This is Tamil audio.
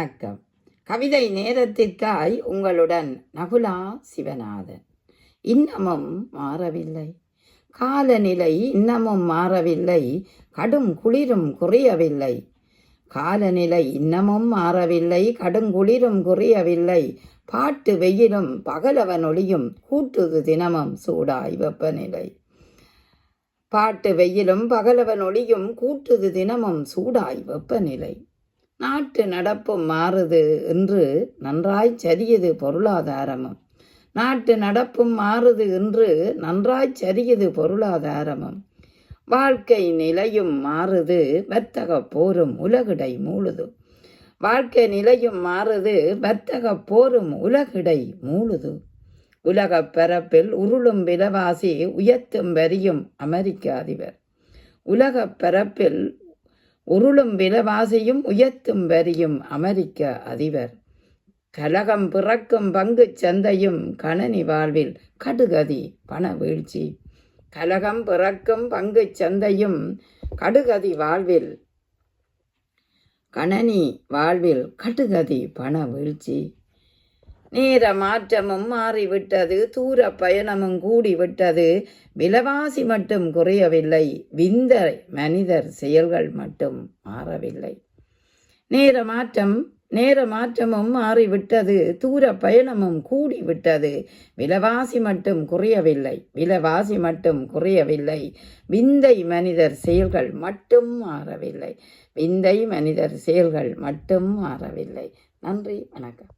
வணக்கம். கவிதை நேரத்திற்காய் உங்களுடன் நகுலா சிவநாதன். இன்னமும் மாறவில்லை. காலநிலை இன்னமும் மாறவில்லை. கடும் குளிரும் குறையவில்லை. காலநிலை இன்னமும் மாறவில்லை. கடுங்குளிரும் குறையவில்லை. பாட்டு வெயிலும் பகலவன் ஒளியும் கூட்டுது தினமும் சூடாய் வெப்பநிலை பாட்டு வெயிலும் பகலவன் ஒளியும் கூட்டுது தினமும் சூடாய் வெப்பநிலை நாட்டு நடப்பும் மாறுது என்று நன்றாய் சரியது பொருளாதாரமும் நாட்டு நடப்பும் மாறுது என்று நன்றாய் சரியது பொருளாதாரமும் வாழ்க்கை நிலையும் மாறுது வர்த்தக போரும் உலகிடை மூழுது. வாழ்க்கை நிலையும் மாறுது வர்த்தக போரும் உலகிடை மூழுது. உலகப் பரப்பில் உருளும் விலவாசி உயர்த்தும் வரியும் அமெரிக்க அதிபர். உலகப் பரப்பில் உருளும் விலவாசியும் உயர்த்தும் வரியும் அமெரிக்க அதிபர். கலகம் பிறக்கும் பங்குச் சந்தையும் கணனி வாழ்வில் கடுகதி பண வீழ்ச்சி. கலகம் பிறக்கும் பங்குச் சந்தையும் கடுகதி வாழ்வில் கணனி வாழ்வில் கடுகதி பண வீழ்ச்சி. நேர மாற்றமும் மாறிவிட்டது தூர பயணமும் கூடிவிட்டது. விலவாசி மட்டும் குறையவில்லை விந்த மனிதர் செயல்கள் மட்டும் மாறவில்லை. நேர மாற்றம் நேர மாற்றமும் மாறிவிட்டது தூர பயணமும் கூடிவிட்டது. விலவாசி மட்டும் குறையவில்லை விலவாசி மட்டும் குறையவில்லை. விந்தை மனிதர் செயல்கள் மட்டும் மாறவில்லை விந்தை மனிதர் செயல்கள் மட்டும் மாறவில்லை. நன்றி வணக்கம்.